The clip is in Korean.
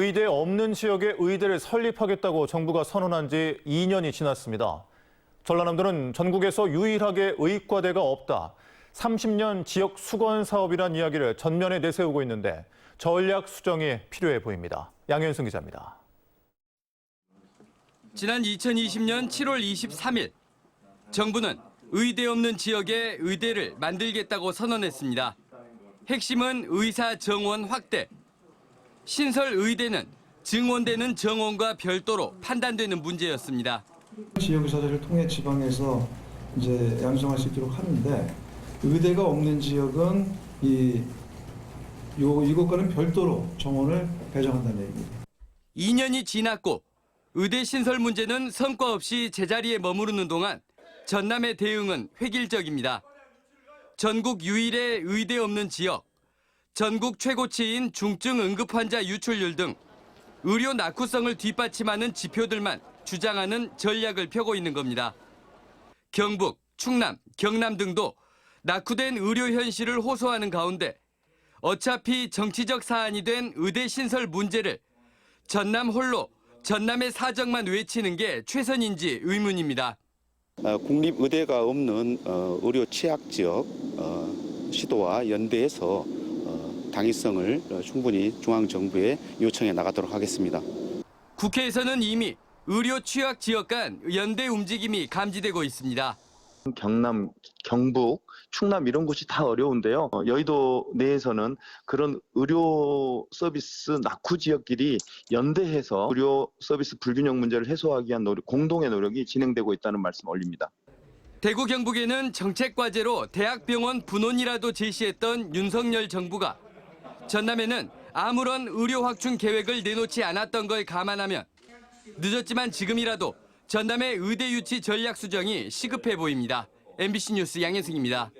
의대 없는 지역에 의대를 설립하겠다고 정부가 선언한 지 2년이 지났습니다. 전라남도는 전국에서 유일하게 의과대가 없다. 30년 지역 수건 사업이란 이야기를 전면에 내세우고 있는데 전략 수정이 필요해 보입니다. 양현승 기자입니다. 지난 2020년 7월 23일 정부는 의대 없는 지역에 의대를 만들겠다고 선언했습니다. 핵심은 의사 정원 확대. 신설 의대는 증원되는 정원과 별도로 판단되는 문제였습니다. 지역 의사들을 통해 지방에서 이제 양성할 수 있도록 하는데 의대가 없는 지역은 이 요, 이것과는 별도로 정원을 배정한다는 얘기입니다. 2년이 지났고 의대 신설 문제는 성과 없이 제자리에 머무르는 동안 전남의 대응은 획일적입니다. 전국 유일의 의대 없는 지역, 전국 최고치인 중증 응급 환자 유출률 등 의료 낙후성을 뒷받침하는 지표들만 주장하는 전략을 펴고 있는 겁니다. 경북, 충남, 경남 등도 낙후된 의료 현실을 호소하는 가운데 어차피 정치적 사안이 된 의대 신설 문제를 전남 홀로 전남의 사정만 외치는 게 최선인지 의문입니다. 어, 국립의대가 없는 어, 의료 취약 지역 어, 시도와 연대해서 어, 당위성을 어, 충분히 중앙정부에 요청해 나가도록 하겠습니다. 국회에서는 이미 의료 취약 지역 간 연대 움직임이 감지되고 있습니다. 경남, 경북, 충남 이런 곳이 다 어려운데요. 어, 여의도 내에서는 그런 의료 서비스 낙후 지역끼리 연대해서 의료 서비스 불균형 문제를 해소하기 위한 노력, 공동의 노력이 진행되고 있다는 말씀 올립니다. 대구 경북에는 정책 과제로 대학병원 분원이라도 제시했던 윤석열 정부가 전남에는 아무런 의료 확충 계획을 내놓지 않았던 걸 감안하면 늦었지만 지금이라도 전남의 의대 유치 전략 수정이 시급해 보입니다. MBC 뉴스 양현승입니다.